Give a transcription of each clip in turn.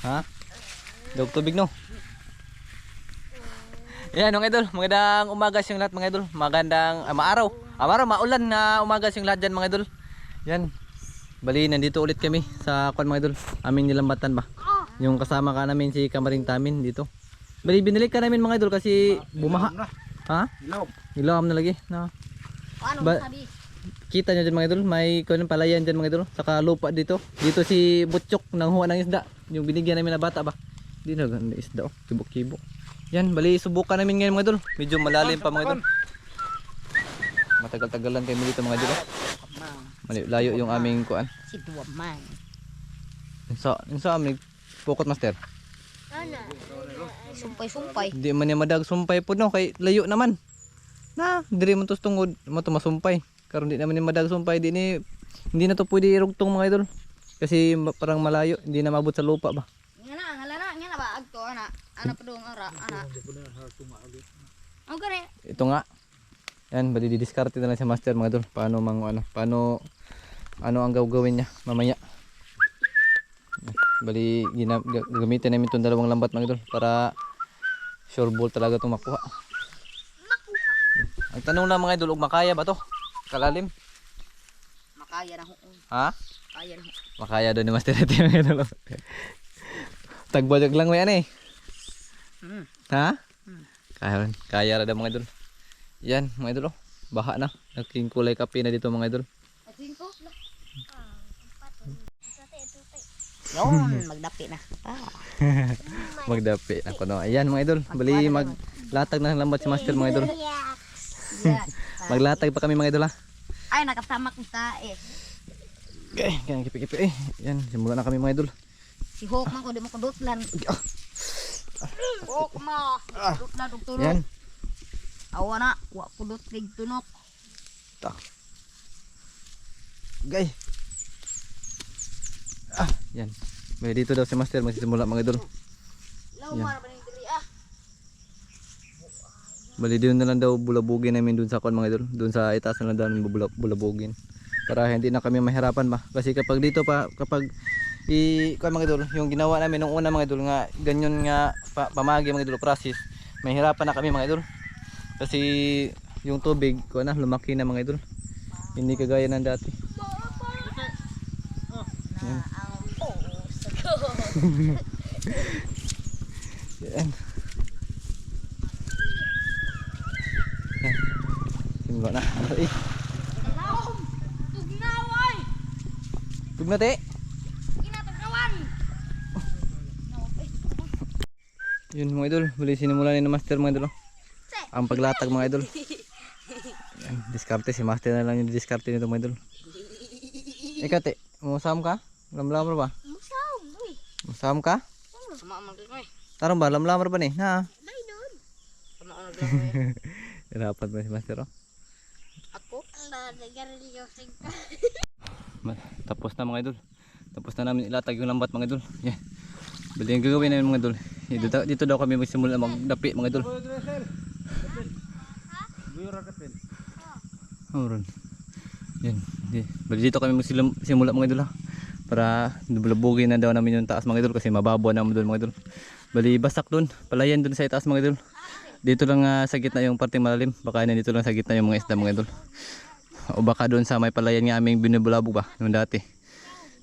Ha? Dog tubig no. Yan mga idol, magandang umaga sa yung lahat mga idol. Magandang ah, maaraw. Ah, maaraw, maulan na umaga sa yung lahat dyan mga idol. Yan. Bali, nandito ulit kami sa kwan mga idol. Aming nilambatan ba? Yung kasama ka namin si Kamaring Tamin dito. Bali, binalik ka namin mga idol kasi bumaha. Ha? Ilaw. Ilawam na lagi. Na. Ano Ba- sabi? Kita nyo dyan mga idol, may kunin palayan dyan mga idol. Saka lupa dito. Dito si Butchok nang huwa ng isda. Yung binigyan namin na bata ba? Hindi na ganda isda oh. Kibok-kibok. Yan, bali subukan namin ngayon mga idol. Medyo malalim pa mga idol. Matagal-tagalan kami dito mga idol. oh. Mali- Layo yung aming kuan. Si Duwaman. Sa, sa amin, pokot master. Sumpay-sumpay. Hindi man niya madag sumpay po no, kay layo naman. Na, diri man tos tungod, mo to masumpay. Karon di naman ni madag sumpay, di ni hindi na to pwede irugtong mga idol. Kasi parang malayo, hindi na mabot sa lupa ba. Nga na, nga na, nga na ba? Agto, ana. Ana pa doon, ara, ana. Ang gani. Ito nga. Yan, bali didiskarte na lang si master mga idol. Paano mang ano, paano ano ang gagawin niya mamaya. Bali gina, ga- gagamitin namin itong dalawang lambat mga idol para sure ball talaga itong makuha. Ang tanong lang mga idol, makaya ba to? Kalalim? Makaya na. Ha? Kaya na. Makaya doon ni Master Ete. Tagbajag lang mo yan eh. Hmm. Ha? Hmm. Kaya, kaya ra daw mga idol. Yan mga idol oh. Baha na. Nagking kulay kape na dito mga idol. Ating ko. Yun, magdapi na. Ah. Magdapi ako no. Ayan mga idol. Bali maglatag na ng lambat si Master mga idol. Maglatag pa kami mga idol ha. Ay, nakasamak sa eh. Okay, kaya kipi-kipi eh. Yan, simula na kami mga idol. Si Hawk man ko, di mo kudutlan. Hawk ma. Dutlan, dutulog. Yan. Awa na, wa kudut kay tunok. Ta. Gay. Ah, yan. May dito daw si Master magsisimula mga idol. Yan. mara ba ni diri ah. Bali doon na lang daw bulabugin namin doon sa kwan mga idol. Doon sa itaas na lang daw bulabugin. Para hindi na kami mahirapan ba. Kasi kapag dito pa, kapag i kwan mga idol, yung ginawa namin nung una mga idol nga, ganyan nga pa, pamagi mga idol process, mahirapan na kami mga idol. Kasi yung tubig, ko na, lumaki na mga idol. Hindi kagaya ng dati. Yan. Yan. Simula na. Laom. Tugnaway. tug na te. Kinatagawan. Yun mga idol, bali sinimula ni master mga idol. oh. Ang paglatag mga idol. Yan, diskarte si master na lang yung diskarte nito mga idol. Ikaw te, musam ka? Lamlamar ba? Musaw, boy. Musam ka? Sama man kay. Tarong ba? Lamlamar ba ni? Ha? Hirapan ba si master oh? Ako? Nagarilyo sing Ma- Tapos na mga idol. Tapos na namin ilatag yung lambat mga idol. Yeah. Bali yung gagawin namin mga idol. Dito, daw- dito daw kami magsimula magdapi mga idol. Oh, ron. Yan. Di. Bali dito kami magsimula mga idol ha. Para bulabugin na daw namin yung taas mga idol kasi mababaw naman doon mga idol. Bali basak doon. Palayan doon sa itaas mga idol. Dito lang ah, sa gitna yung parte malalim. Baka nandito lang sa gitna yung mga isda mga idol. O baka doon sa may palayan nga aming binubulabog ba nung dati.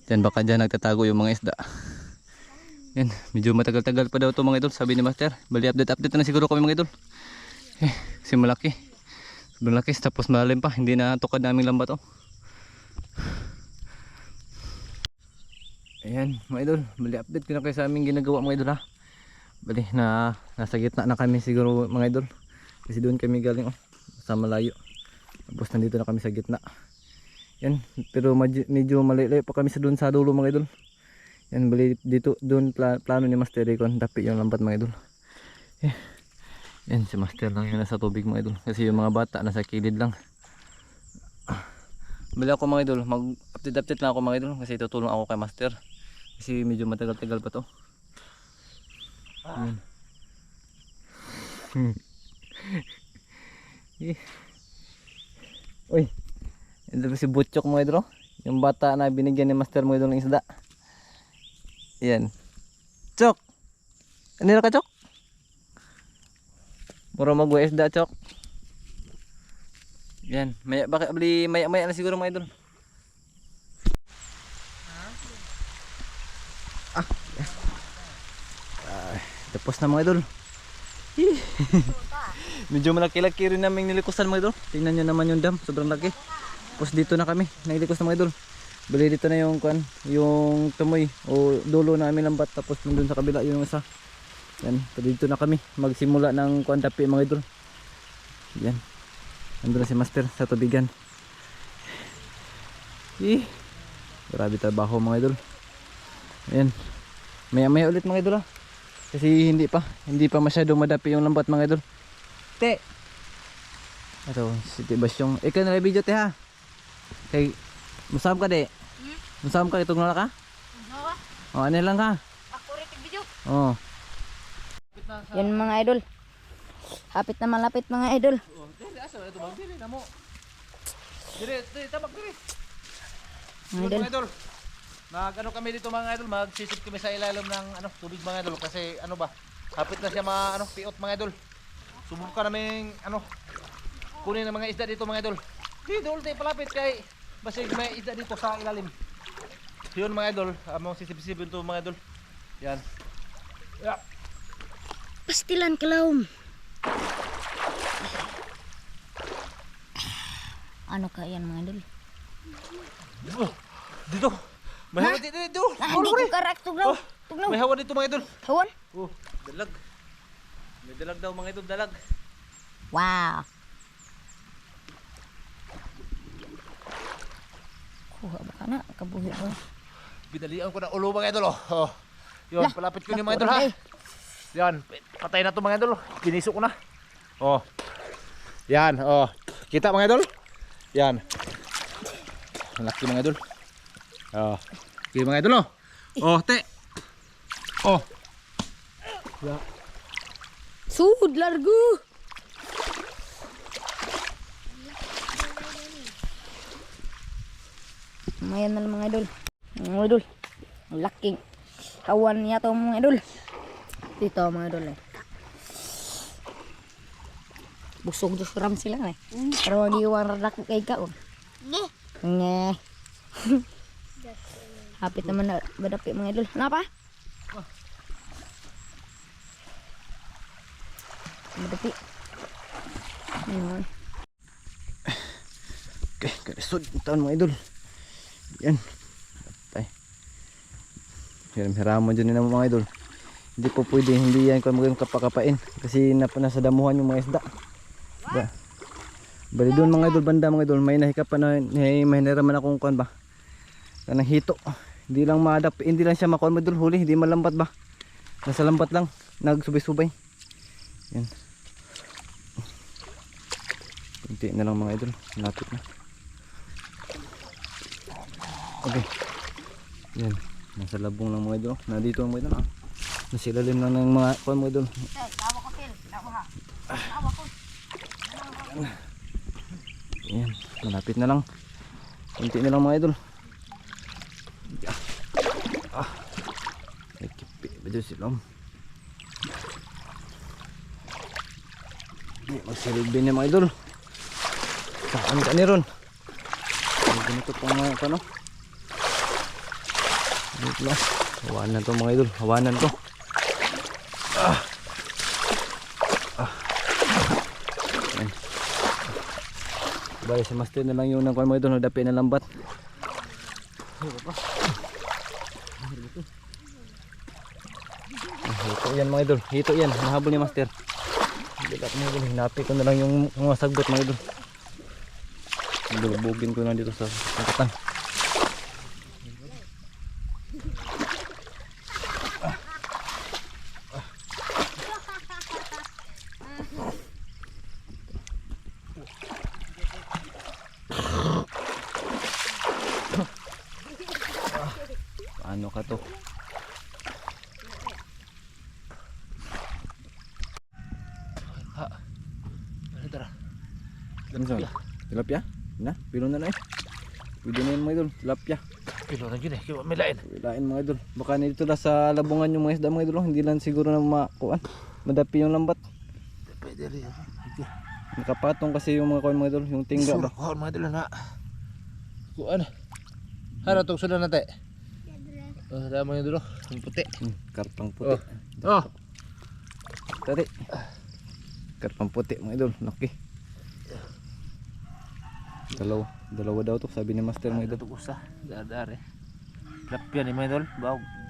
Diyan baka dyan nagtatago yung mga isda. Yan, medyo matagal-tagal pa daw to mga idol, sabi ni Master. Bali update update na siguro kami mga idol. Eh, kasi malaki. Sobrang laki, tapos malalim pa, hindi na tukad naming lambat oh. Ayan, mga idol, bali update ko na kayo sa aming ginagawa mga idol ha. Bali, na, nasa gitna na kami siguro mga idol. Kasi doon kami galing oh, sa malayo. Tapos nandito na kami sa gitna. Yan, pero medyo, malayo pa kami sa doon sa dulo mga idol. Yan, bali dito doon pla- plano ni Master Raycon, dapat yung lambat mga idol. Eh, yan si Master lang yung nasa tubig mga idol kasi yung mga bata nasa kilid lang. Bali ako mga idol, mag-update update lang ako mga idol kasi tutulong ako kay Master. Kasi medyo matagal-tagal pa to. Yan. Eh. Uy, ito si Butchok mga idol. oh. Yung bata na binigyan ni Master mga ng isda. Yan. Chok. Ano ka, Chok? Mura mag-isda, Chok. Yan, maya baka bali maya maya na siguro mga idol. Ah. Ay, tapos na mga idol. Medyo malaki-laki rin namin nilikusan mga idol. Tingnan nyo naman yung dam, sobrang laki. Tapos dito na kami, nailikos na mga idol. Bali dito na yung kwan, yung tumoy o dulo na aming lambat tapos nandun sa kabila yung isa. Yan, dito na kami magsimula ng kwan tapi mga idol. Yan. Nandun na si Master sa tubigan. Eh, grabe trabaho mga idol. Ayan. Maya maya ulit mga idol ah. Kasi hindi pa, hindi pa masyado madapi yung lambat mga idol. Te. Ito, si Tibasyong. Ikaw na video te ha. Kay, musam ka de. Musam ka, itong nala ka? Nawa, O, ano lang ka? ako rin video. Oh. Yan mga idol. Hapit na malapit mga idol. Dire, asa ito bang dire na mo? Dire, dire, tabak idol. Mga idol. Mag ano kami dito mga idol, magsisip kami sa ilalim ng ano, tubig mga idol kasi ano ba, hapit na siya mga ano, piot mga idol. Subukan namin ano, kunin ng mga isda dito mga idol. Dito ulit palapit kay basta may isda dito sa ilalim. Yun mga idol, among sisip-sipin to mga idol. Yan. Yeah. Pastilan kalawom. Ano ka yan mga idol? Oh, dito. May hawa dito dito. Ah, ko karak tugnaw. Tugnaw. May hawa dito mga idol. Hawan. Oh, dalag. May dalag daw mga idol, dalag. Wow. Kuha ba ka na? Kabuhi ko. Binalian ko ng ulo mga idol oh. oh. Yun, Lah, palapit ko yung mga idol ha. Yan, patay na to mga idol. Kiniso ko na. Oh. Yan, oh. Kita mga idol? Yan. Malaki mga idol. Oh. Okay mga idol oh. Oh, te. Oh. Largo. Mayan na mga idol. Mga idol. Laking kawan niya to mga idol. Dito mga idol eh. Busog dos ram sila eh. Pero ko ang radak kay ka. Nge. Nge. Hapit naman na badapi mga idol. Ano pa? Badapi. Ayun. Okay, yung taon mga idol. Yan. Tay. Hiram-hiraman dyan na mga idol. Hindi po pwede, hindi yan kung magandang kapakapain. Kasi nap nasa damuhan yung mga isda. Ba. Bali doon mga idol, banda mga idol, may nahikapan na, may mahiniraman akong kuan ba. Kanang hito. Hindi lang madap, hindi lang siya makuan mga idol, huli, hindi malambat ba. Nasa lambat lang, nagsubay-subay. Yan. Kunti na lang mga idol, lapit na. Okay. Yan. Nasa labong lang mga idol. Nandito ang mga idol. Ah. Nasa ilalim lang ng mga kuan mga idol. Tawa ko, Phil. Tawa ha. Yan. Malapit na lang. Kunti na lang mga idol. Ah. May kipi ba dyan sila? Di, Magsilbi niya mga idol. Saan ka ni ron? Ganito pa mga ano? Dito lang. Hawanan to mga idol. Hawanan to. Ah. Ah. Yan. Bali si Master na lang yung nangkuhan mga idol. Nagdapi na lambat. Ah, Hito yan mga idol. Hito yan. Nahabol ni Master. Bilat mga idol. Hinapi ko na lang yung mga sagbot mga idol. Bulubugin ko na dito sa sangkatan. Paano ka to? Ano tara? Ano sa? Tilapia? Na, pilo na na eh. Pwede na yan mga idol. Tilapia. Pilo na yun eh. Kaya may lain. Wilain mga idol. Baka dito na sa labungan yung mga isda mga idol. oh. Hindi lang siguro na makuan. Madapi yung lambat. Pwede rin. Nakapatong kasi yung mga kuan mga idol. Yung tingga ba. Sura ko mga idol na. Kuan. Hara tong sudan nate. Oh, dami mga idol. Yung puti. Hmm, karpang puti. Oh. Oh. Tari. Karpang puti mga idol. Laki. Dalawa. Dalawa daw to. Sabi ni master idol. Ito usa. Dadar eh. Ni mga idol.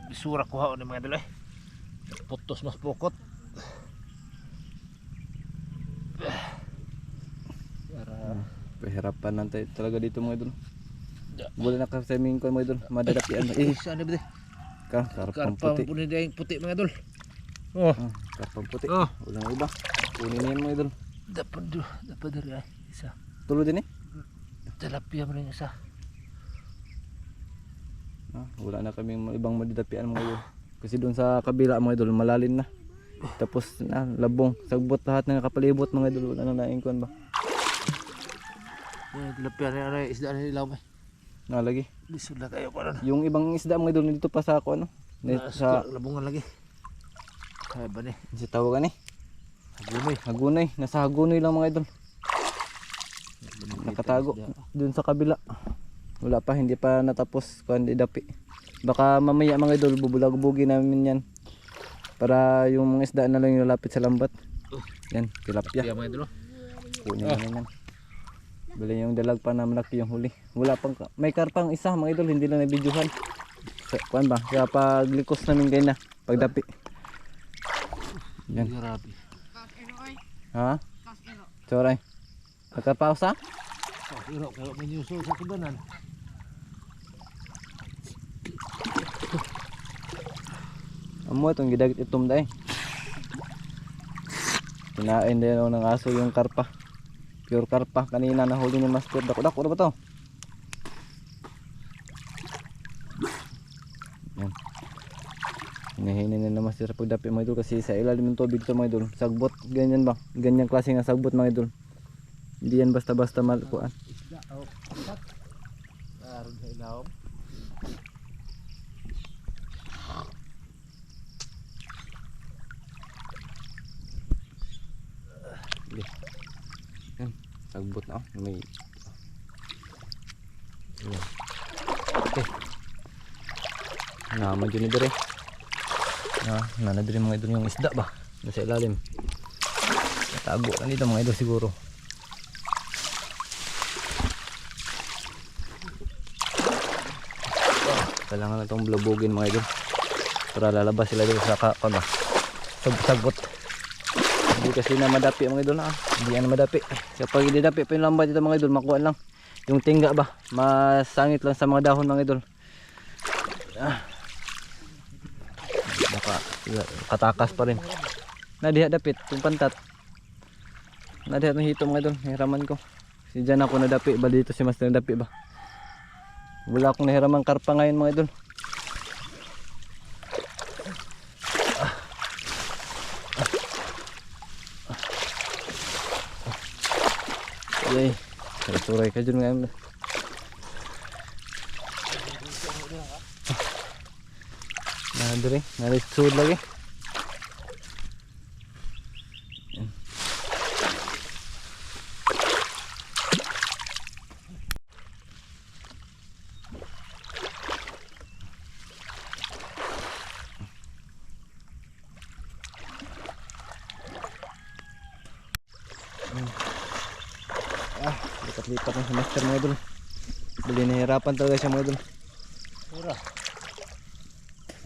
Bisura ko ni mga idol eh. Putos mas pokot. Para Pahirapan natin talaga dito mga idol. Ya. Wala na kasi aming kuan mga idol. Madadapian. Eh, isa na ba ka. Karpang Karpa puti. puti dahil puti mga idol. Oh. Ah, karpang puti. Oh. Walang iba. Kunin yan mga idol. Dapat do, dapat dari isa. Tulo din eh. Tilapia mo rin isa. Ah, wala na kaming ibang madadapian mga idol. Kasi doon sa kabila mga idol, malalim na. Tapos na, labong, sagbot lahat ng kapalibot mga idol, wala na naingkon ba? Eh, tilapia rin ay isda na ilaw may. Nalagi. Lisod na kayo ko na. Yung ibang isda mga idol dito pa sa ako ano, na- sa labungan lagi. Kaya ba ni? sa tawagan eh. Gumay. Hagunay, nasa Hagunay lang mga idol. Nakatago doon sa kabila. Wala pa, hindi pa natapos kuan dapi. Baka mamaya mga idol bubulag-bugi namin yan. Para yung mga isda na lang yung lapit sa lambat. Yan, tilapia. Idol. Kunin na yan. Bali yung dalag pa na malaki yung huli. Wala pang may karpang isa mga idol, hindi lang nabidyohan. Sa kuan ba? Kaya paglikos namin kayo na pagdapi. Yan. Ha? Choray. Nagkarpausa? Oh, pero kayo may nyuso sa kudanan. Amo itong gidagit itom dai. Kinain din ako ng aso yung karpa. Pure karpa. Kanina nahuli ni Master. Dako dako na ba to? Yan. Hinahinin na na Master sa pagdapi mga idol kasi sa ilalim ng tubig to mga idol. Sagbot. Ganyan ba? Ganyang klase nga sagbot mga idol. Hindi yan basta-basta ilaw. Yan. Sagbot na. oh. May... Yan. Okay. Naman dyan ni Dere. Ah, nana diri mga idol yung isda ba? Nasa ilalim. Natago na dito mga idol siguro. Kailangan na blubugin mga idol. Para lalabas sila dito sa ka, ano, sag sagbot. Hindi kasi na madapi mga idol na. ah. Hindi yan madapi. Kapag hindi dapi pa yung lambat dito mga idol, makuha lang. Yung tingga ba? Masangit lang sa mga dahon mga idol. Ah. Baka katakas pa rin. Nadiha dapit, yung pantat. Nadiha itong hito mga idol, hiraman ko. Si Jan ako nadapi, ba dito si Master nadapi ba? Wala akong nahiramang karpa ngayon mga idol. Yay. Turay ka dyan ngayon. Nah, diri, naris sud lagi. Yan. Ah, lipat-lipat ng semester mga idol. Bali nahirapan talaga siya mga idol. Pura.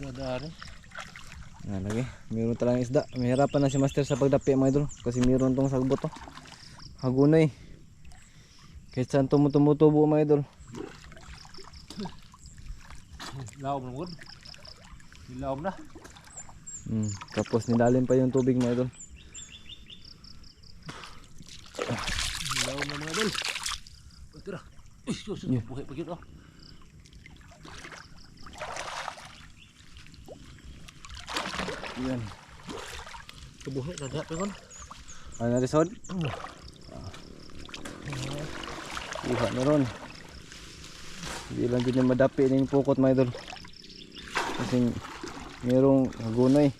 Sada rin. Nga lagi, mayroon talagang isda. Mahirapan na si master sa pagdapi mga idol. Kasi mayroon tong sagbot to. Hagunay. Kahit saan tumutumutubo mga idol. Laom na gud. Ilaom na. Hmm. Tapos nilalim pa yung tubig mga idol. Ilaom na mga dol. Tira. Uy, sus, Yeah. buhay pa oh. Yan. Kebuhay na diha pengon. Ano na resod? Iha na ron. Hindi lang din yung madapi na yung pukot mga idol. Kasi merong hagunay.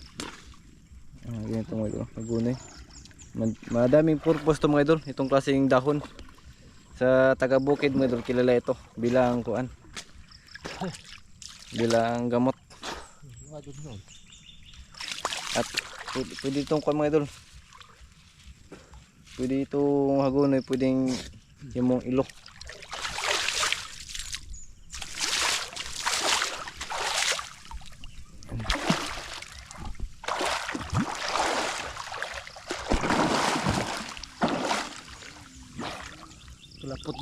Ah, ganito mga idol, hagunay. Mad- Madaming purpose to mga idol, itong klaseng dahon. Sa taga bukid mga idol, kilala ito bilang kuan. bilang gamot. At pwede, itong kuan mga idol. Pwede itong hagunay, pwedeng yung mong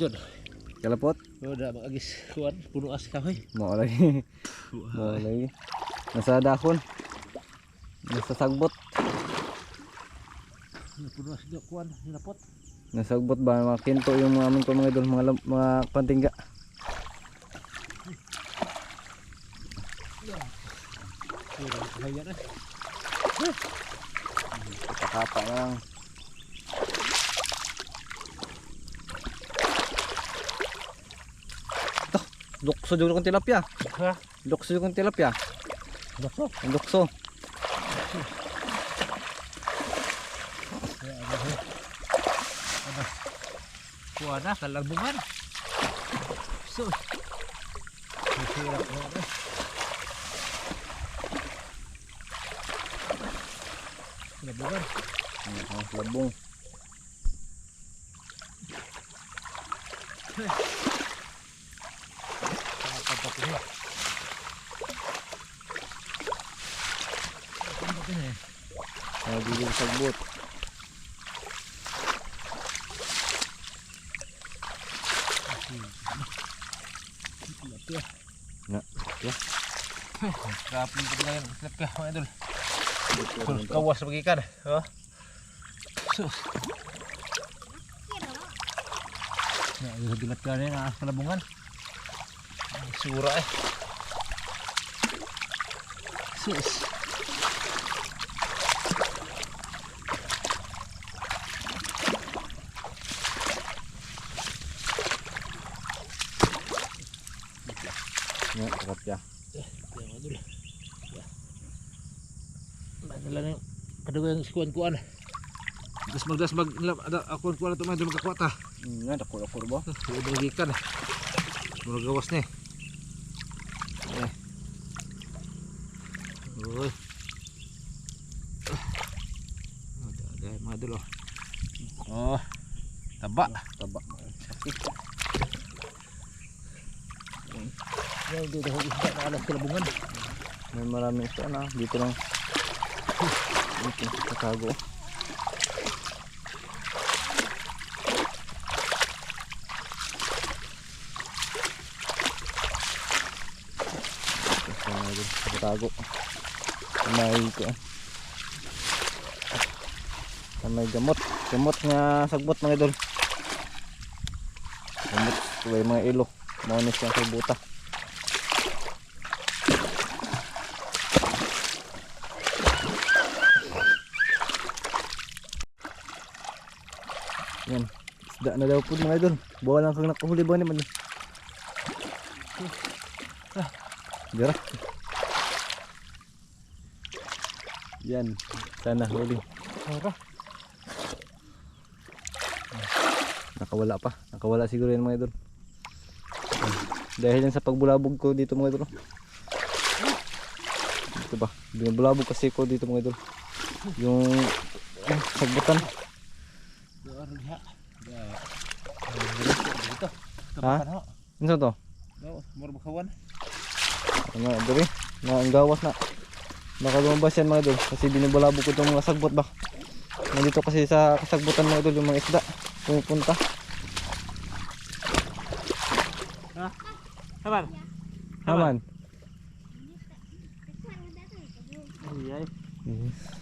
ilo. Kalapot. Kalapot. Oh, magagis kuan puno as kahoy. Mo lagi. Mo lagi. Nasa dahon. Nasa sagbot. Puno as do kuan hinapot. Nasa sagbot ba mga kinto yung mga amin ko mga idol, mga mga pantingga. Kapa na lang. Ito, lukso juga kong tilapia. Ha? Lukso juga kong tilapia. Ang lukso. Kuha na kalabungan. So. Masira ko na. Kalabungan. Ang labong. Kapat ko. Ang gigil sagbot. Na, ya. Ko na yan. Slap ka mga. Kawas sa pagikan. Ha? Sus. Ya, yung dilat ka yan. ah, Kalabungan. Ay, Sura eh. Sus. Ya, sarap ya. Yan mga idol. Ya. Nagala na yung kadugo yung kuan-kuan. Dasmag dasmag ada akuan kuan ito mga idol magkakuha ta. Hmm, nga dako dako ba? Udah gikan. Murag gawas nih. Eh. Uy. Ada ada mga idol oh. Oh. Taba. Taba. Sakit. Yan dito ho isda na alas kalabungan. May maraming tago. Ito na din sa tago. May ah. May gamot. Gamot nga sagbot mga idol. Gamot. May mga ilo. Manis yung sa. Yan. Isda na daw po mga idol. Bawa lang kang nakahuli ba naman. Dira. Yan. Sana huli. Ora. Nakawala pa. Nakawala siguro yan mga idol. Dahil yan sa pagbulabog ko dito mga idol. Dito ba? Binabulabog kasi ko dito mga idol. Yung eh, sagbutan. Doon diha. Ya. Dito. Ha? Ho. Ano to? Mura bakawan. Ano, diri. Na ang gawas na. Baka lumabas yan mga idol kasi binabulabog ko itong mga sagbot ba. Nandito kasi sa kasagbutan mga idol yung mga isda pumupunta. Ha? Kapan? Haman. Iya. Yes. Yan,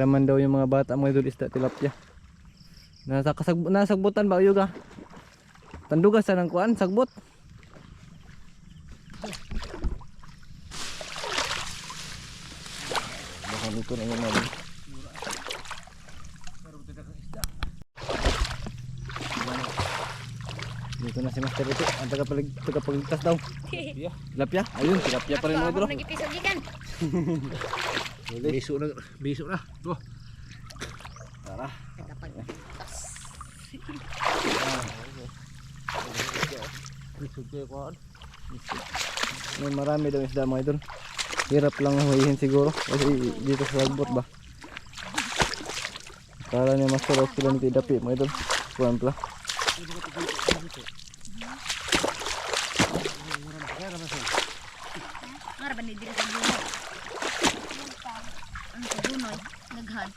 May nahiraman daw yung mga bata mga idol isda tilapia. Nasa kasag nasagbutan ba yuga? Tanduga sa nang kuan sagbot. Luto na yun natin. Dito na si Master ito. Ang tagapag tagapagligtas daw. Tilapia. Tilapia. Ayun, tilapia pa rin mga idol. Nag-episode ikan. Biso na, biso na. Tuh. Tara. Tagapagligtas. Biso kayo ko. May marami daw isda mga idol. Hirap lang huwihin siguro. Kasi dito sa lagbot ba. Kala niya Master okay lang dito dapi mga idol. Kuhan pala. Nga ba ni diri sa bunoy? Ang sa bunoy, naghan.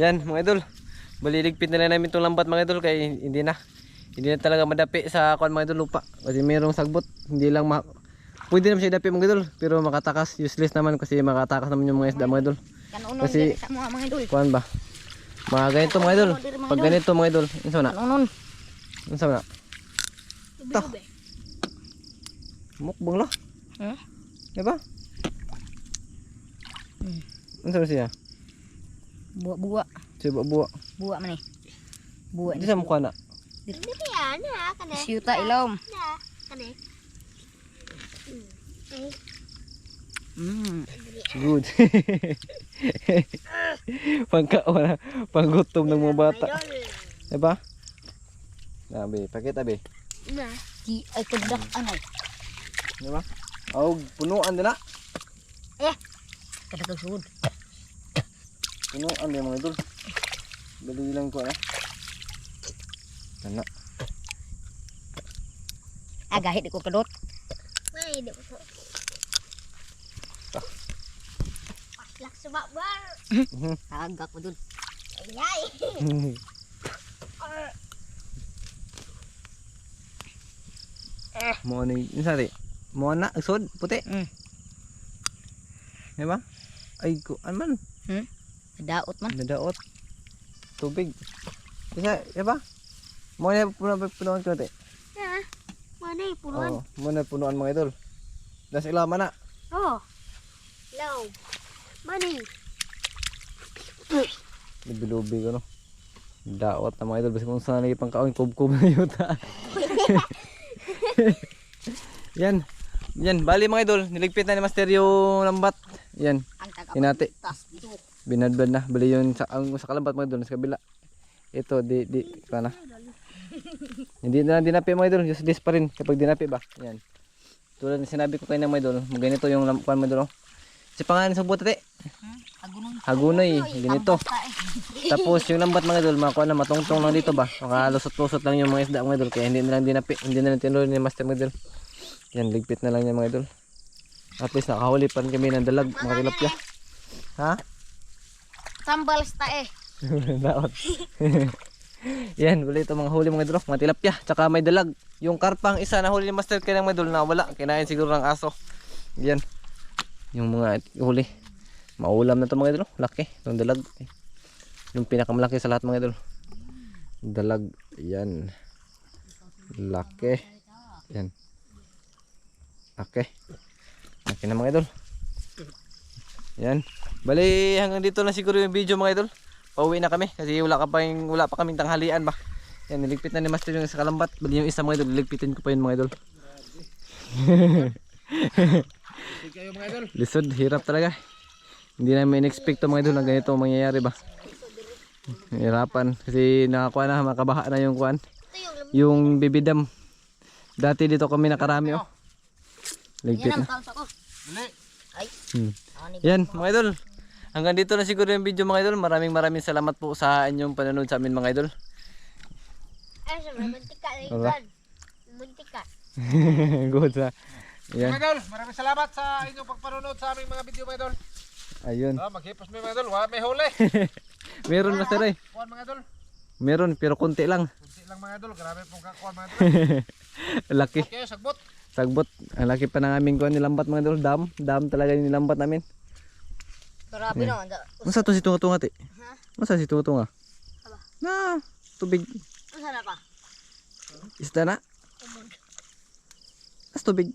Yan mga idol. Baliligpit na lang namin itong lambat mga idol kaya hindi na. Hindi na talaga madapi sa kuan mga idol lupa. Kasi mayroong sagbot. Hindi lang ma Pwede naman siya dapi mga idol. Pero makatakas. Useless naman kasi makatakas naman yung mga isda mga idol. Kasi-. Kuan ba? Mga ganito mga idol. Pag ganito mga idol. Insa na? Insa na? Ta. Mukbang lah. Hmm? Diba? Hmm. Na siya? Buwa-buwa. Siya buwa. Buwa man eh. Buwa ni sa mukha na. Siyuta ilom. Mm. Good. Pangkaon, panggutom ng mga bata. Diba? Sabi, pakita be. Di ay kadak anay. Diba? Oh, punuan din na. Kadak sud. Punuan din mga idol. Dali lang ko na. Kana. Agahit ko kadot. Paslak sa bakbar. Agak ko dun. Ayay. Mo ni, insari. Mo na sud puti. Mm. Diba? Ay ko, ano man? Daot man. Nadaot. Tubig. Isa, diba? Mo na punuan punuan ko te. Ha? Mana yung puruan? Oh, mo na punuan mga idol. Das ilaman na. Oh. Low. Money. Lubi-lubi ko no. Daot na mga idol. Basta kung saan lagi pang kaon, kub-kub na yuta. Yan. Yan. Bali mga idol. Niligpit na ni Master yung lambat. Yan. Ang Hinati. dito. Binadbad na. Bali yun sa, ang, sa kalambat mga idol. Sa kabila. Ito. Di, di. Kana. Hindi na dinapi mga idol. Useless pa rin kapag dinapi ba. Yan. Tulad ng sinabi ko kayo ng mga idol. Ganito yung lampan mga idol. oh. Si pangalan sa butate. Agunon. Hagunoy. Ganito. Ta. Tapos yung lambat mga idol, mga kuha na matungtong lang dito ba? Makalusot-lusot lang yung mga isda mga idol. Kaya hindi na lang dinapi, hindi na lang tinuloy ni Master mga idol. Yan, ligpit na lang yan mga idol. At least nakahuli pa rin kami ng dalag, mga tilapia. Ha? Sambal sta eh. Daot. yan, wala ito mga huli mga idol, mga tilapia. Tsaka may dalag. Yung karpang isa na huli ni Master kaya mga idol na wala. Kinain siguro ng aso. Yan. Yung mga huli. Maulam na to mga idol. Laki. Yung dalag. Yung pinakamalaki sa lahat mga idol. Dalag. Yan. Laki. Yan. Okay. Laki na mga idol. Yan. Bali hanggang dito na siguro yung video mga idol. Pauwi na kami kasi wala ka pa yung, wala pa kaming tanghalian ba. Yan niligpit na ni Master yung sa kalambat. Bali yung isa mga idol, niligpitin ko pa yun mga idol. Sige kayo mga idol. Lisod, hirap talaga. Hindi namin in-expect to mga idol na ganito ang mangyayari ba. Hirapan kasi nakakuha na, makabaha na yung kuan. Yung bibidam. Dati dito kami nakarami oh. Ligpit Yan na. ang kaunsa ko. Dali. Ay. Hmm. Yan mga idol. Hanggang dito na siguro yung video mga idol. Maraming maraming salamat po sa inyong panonood sa amin mga idol. Ay, sa mantika na yun. Wala. Mantika. Good sa. Mga Yan. idol, maraming salamat sa inyong pagpanonood sa aming mga video mga idol. Ayun. Ah, maghipos mo mga idol. Wala may huli. Meron master eh. Kuhan mga idol. Meron pero konti lang. Kunti lang mga idol. Grabe pong kakuhan mga idol. Laki. Okay, sagbot. Sagbot. Ang laki pa ng aming kuan nilambat mga idol. Dam. Dam talaga yung nilambat namin. Grabe naman. Masa to si tunga tunga ti? Masa si tunga tunga? Na, tubig. Ano sana pa? Isda na. As tubig.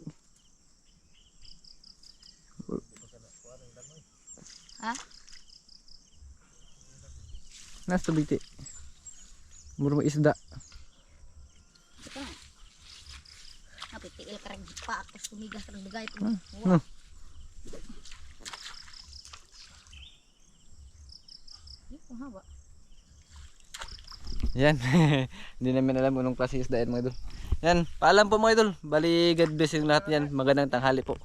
Ha? Nas tubig ti. Muro mo isda. Ito na. Napitigil ka rin pa ako sumigas ka ng bagay. No. Haba. Yan. Hindi namin alam anong klase isda yan mga idol. Yan. Paalam po mga idol. Bali God bless yung lahat yan. Magandang tanghali po.